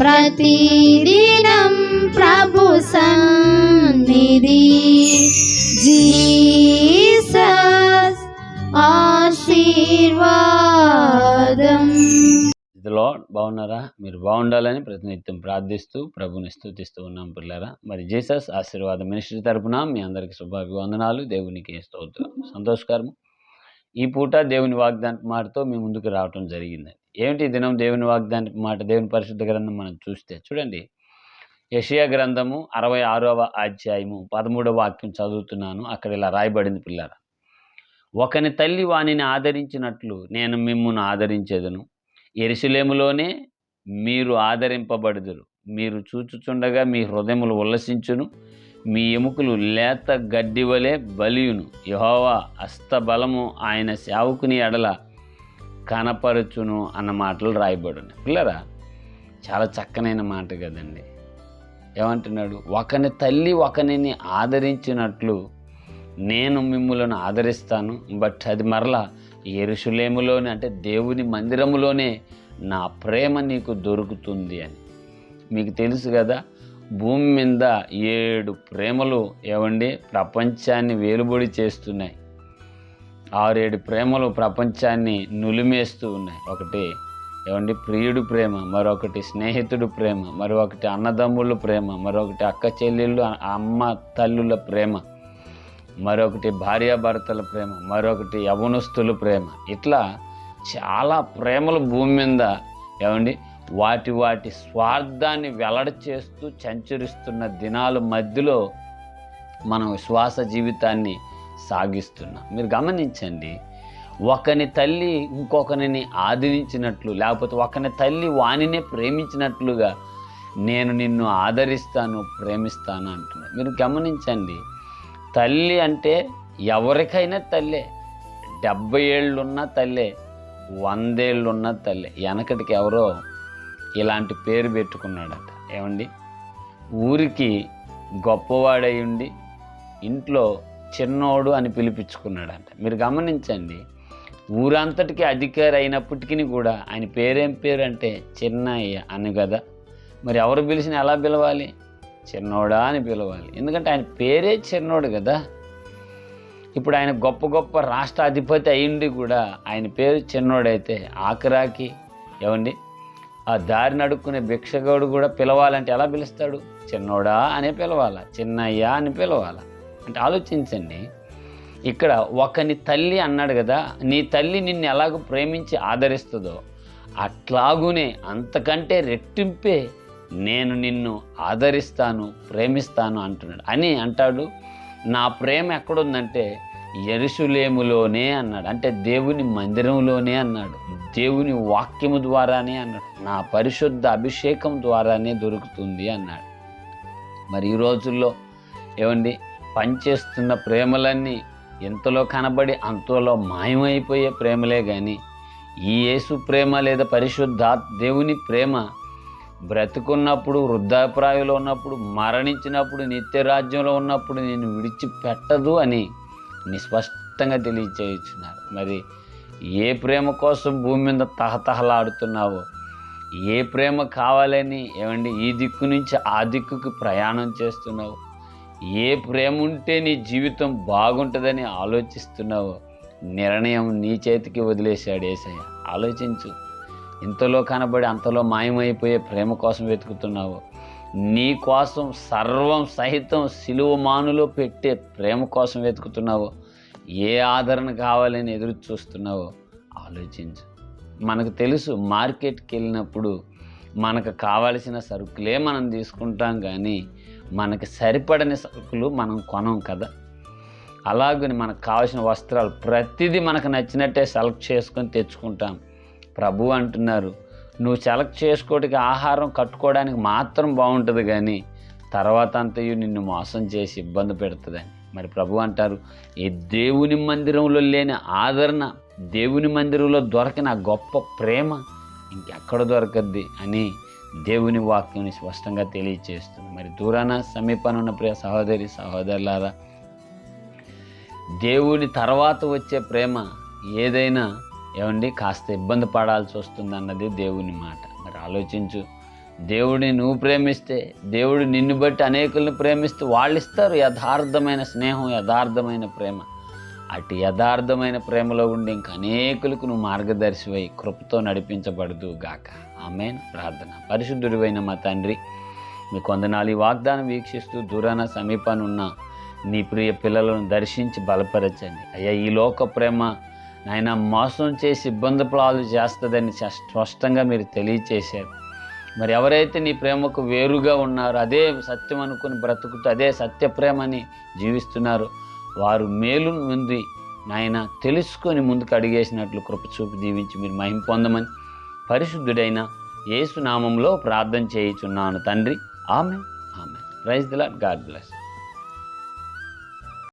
ప్రతిదినం ప్రభు సన్నిధి. జీసస్ ఆశీర్వాదం. ఇదిలో బాగున్నారా? మీరు బాగుండాలని ప్రతినిత్యం ప్రార్థిస్తూ ప్రభుని స్థుతిస్తూ ఉన్నాం పిల్లరా. మరి జీసస్ ఆశీర్వాద మినిస్ట్రీ తరపున మీ అందరికీ శుభాభివందనాలు దేవునికి స్తోత్రం. సంతోషకరం ఈ పూట దేవుని వాగ్దాన కుమార్తో మీ ముందుకు రావటం జరిగింది. ఏమిటి దినం దేవుని వాగ్దాని మాట దేవుని పరిశుద్ధ గ్రంథం మనం చూస్తే? చూడండి. యషియా గ్రంథము అరవై ఆరవ అధ్యాయము పదమూడవ వాక్యం చదువుతున్నాను. అక్కడ ఇలా రాయబడింది పిల్లర. ఒకని తల్లి వానిని ఆదరించినట్లు నేను మిమ్మును ఆదరించేదను. ఎరుసలేములోనే మీరు ఆదరింపబడుదురు. మీరు చూచుచుండగా మీ హృదయములు ఉల్లసించును. మీ ఎముకలు లేత గడ్డి వలె బలియును. యహోవా హస్తబలము ఆయన సేవకుని ఎడల కనపరచును అన్న మాటలు రాయబడును. పిల్లరా చాలా చక్కనైన మాట కదండి. ఏమంటున్నాడు? ఒకని తల్లి ఒకనిని ఆదరించినట్లు నేను మిమ్ములను ఆదరిస్తాను బట్ అది మరలా ఎరుషులేములోనే అంటే దేవుని మందిరములోనే నా ప్రేమ నీకు దొరుకుతుంది అని. మీకు తెలుసు కదా భూమి మీద ఏడు ప్రేమలు ఏవండి? ప్రపంచాన్ని వేలుబడి చేస్తున్నాయి. ఆరేడు ప్రేమలు ప్రపంచాన్ని నులిమేస్తూ ఉన్నాయి. ఒకటి ఏమండి ప్రియుడు ప్రేమ మరొకటి స్నేహితుడు ప్రేమ మరొకటి అన్నదమ్ముళ్ళ ప్రేమ మరొకటి అక్క చెల్లెళ్ళు అమ్మ తల్లుల ప్రేమ మరొకటి భార్యాభర్తల ప్రేమ మరొకటి యవనస్తుల ప్రేమ. ఇట్లా చాలా ప్రేమలు భూమి మీద ఏమండి వాటి వాటి స్వార్థాన్ని వెల్లడి చేస్తూ సంచరిస్తున్న దినాల మధ్యలో మనం విశ్వాస జీవితాన్ని సాగిస్తున్నా. మీరు గమనించండి ఒకని తల్లి ఇంకొకరిని ఆదరించినట్లు లేకపోతే ఒకని తల్లి వానినే ప్రేమించినట్లుగా నేను నిన్ను ఆదరిస్తాను ప్రేమిస్తాను అంటున్నాను మీరు గమనించండి తల్లి అంటే ఎవరికైనా తల్లే. డెబ్బై ఏళ్ళున్న తల్లే వందేళ్ళున్న తల్లే. వెనకటికి ఎవరో ఇలాంటి పేరు పెట్టుకున్నాడట. ఏమండి? ఊరికి గొప్పవాడై ఉండి ఇంట్లో చిన్నోడు అని పిలిపించుకున్నాడంట. మీరు గమనించండి ఊరంతటికి అధికారి అయినప్పటికీ కూడా ఆయన పేరేం పేరు అంటే చిన్నయ్య అని కదా. మరి ఎవరు పిలిచిన ఎలా పిలవాలి? చిన్నోడా అని పిలవాలి. ఎందుకంటే ఆయన పేరే చిన్నోడు కదా. ఇప్పుడు ఆయన గొప్ప గొప్ప రాష్ట్ర అధిపతి అయ్యిండి కూడా ఆయన పేరు చిన్నోడైతే ఆఖరాకి ఏమండి? ఆ దారి నడుక్కునే భిక్షగాడు కూడా పిలవాలంటే ఎలా పిలుస్తాడు? చిన్నోడా అనే పిలవాలా చిన్నయ్యా అని పిలవాలా. అంటే ఆలోచించండి. ఇక్కడ ఒకని తల్లి అన్నాడు కదా నీ తల్లి నిన్ను ఎలాగో ప్రేమించి ఆదరిస్తుందో అట్లాగునే అంతకంటే రెట్టింపే నేను నిన్ను ఆదరిస్తాను ప్రేమిస్తాను అంటున్నాడు. అని అంటాడు నా ప్రేమ ఎక్కడుందంటే ఎరుసులేములోనే అన్నాడు. అంటే దేవుని మందిరంలోనే అన్నాడు. దేవుని వాక్యము ద్వారానే అన్నాడు. నా పరిశుద్ధ అభిషేకం ద్వారానే దొరుకుతుంది అన్నాడు. మరి ఈ రోజుల్లో ఏమండి? పనిచేస్తున్న ప్రేమలన్నీ ఇంతలో కనబడి అంతలో మాయమైపోయే ప్రేమలే కానీ ఈ యేసు ప్రేమ లేదా పరిశుద్ధ దేవుని ప్రేమ బ్రతుకున్నప్పుడు వృద్ధాప్రాయంలో ఉన్నప్పుడు మరణించినప్పుడు నిత్య రాజ్యంలో ఉన్నప్పుడు నేను విడిచిపెట్టదు అని నిస్పష్టంగా తెలియచేయుచున్నారు. మరి ఏ ప్రేమ కోసం భూమి మీద తహతహలాడుతున్నావో ఏ ప్రేమ కావాలని ఏమండి ఈ దిక్కు నుంచి ఆ దిక్కుకి ప్రయాణం చేస్తున్నావు? ఏ ప్రేమ ఉంటే నీ జీవితం బాగుంటుందని ఆలోచిస్తున్నావో నిర్ణయం నీ చేతికి వదిలేశాడు ఏసయ్య. ఆలోచించు. ఇంతలో కనబడి అంతలో మాయమైపోయే ప్రేమ కోసం వెతుకుతున్నావు నీ కోసం సర్వం సహితం సిలువ మానులో పెట్టే ప్రేమ కోసం వెతుకుతున్నావో ఏ ఆదరణ కావాలని ఎదురు చూస్తున్నావో ఆలోచించు. మనకు తెలుసు మార్కెట్కి వెళ్ళినప్పుడు మనకు కావలసిన సరుకులే మనం తీసుకుంటాం కానీ మనకి సరిపడని సరుకులు మనం కొనం కదా. అలాగని మనకు కావాల్సిన వస్త్రాలు ప్రతిదీ మనకు నచ్చినట్టే సెలెక్ట్ చేసుకొని తెచ్చుకుంటాం. ప్రభు అంటున్నారు నువ్వు సెలెక్ట్ చేసుకోవడానికి ఆహారం కట్టుకోవడానికి మాత్రం బాగుంటుంది కానీ తర్వాత అంతయు నిన్ను మోసం చేసి ఇబ్బంది పెడుతుందని మరి ప్రభు అంటారు ఈ దేవుని మందిరంలో లేని ఆదరణ దేవుని మందిరంలో దొరకిన గొప్ప ప్రేమ ఇంకెక్కడ దొరకద్ది అని దేవుని వాక్యం స్పష్టంగా తెలియచేస్తుంది. మరి దూరాన సమీపాన ఉన్న ప్రియ సహోదరి సహోదరులారా దేవుని తర్వాత వచ్చే ప్రేమ ఏదైనా ఏమండి కాస్త ఇబ్బంది పడాల్సి వస్తుంది అన్నది దేవుని మాట. మరి ఆలోచించు దేవుడిని నువ్వు ప్రేమిస్తే దేవుడు నిన్ను బట్టి అనేకుల్ని ప్రేమిస్తే వాళ్ళు ఇస్తారు యథార్థమైన స్నేహం యథార్థమైన ప్రేమ. అటు యథార్థమైన ప్రేమలో ఉండి ఇంక అనేకులకు నువ్వు మార్గదర్శివై కృపతో నడిపించబడదు గాక. ఆమెన్. ప్రార్థన. పరిశుద్ధుడివైన మా తండ్రి మీ కొందనాలు ఈ వాగ్దానం వీక్షిస్తూ దూరాన సమీపాన్ని ఉన్న నీ ప్రియ పిల్లలను దర్శించి బలపరచండి. అయ్యా ఈ లోక ప్రేమ నాయన మోసం చేసి ఇబ్బంది పాలు చేస్తుందని స్పష్టంగా మీరు తెలియచేశారు. మరి ఎవరైతే నీ ప్రేమకు వేరుగా ఉన్నారో అదే సత్యం అనుకుని బ్రతుకుతూ అదే సత్య ప్రేమని జీవిస్తున్నారు వారు మేలు ఉంది నాయన తెలుసుకొని ముందుకు అడిగేసినట్లు కృప చూపి దీవించి మీరు మహిం పొందమని పరిశుద్ధుడైన యేసు నామంలో ప్రార్థన చేయుచున్నాను తండ్రి. ఆమె ఆమె రైస్ ద గాడ్ బ్లెస్.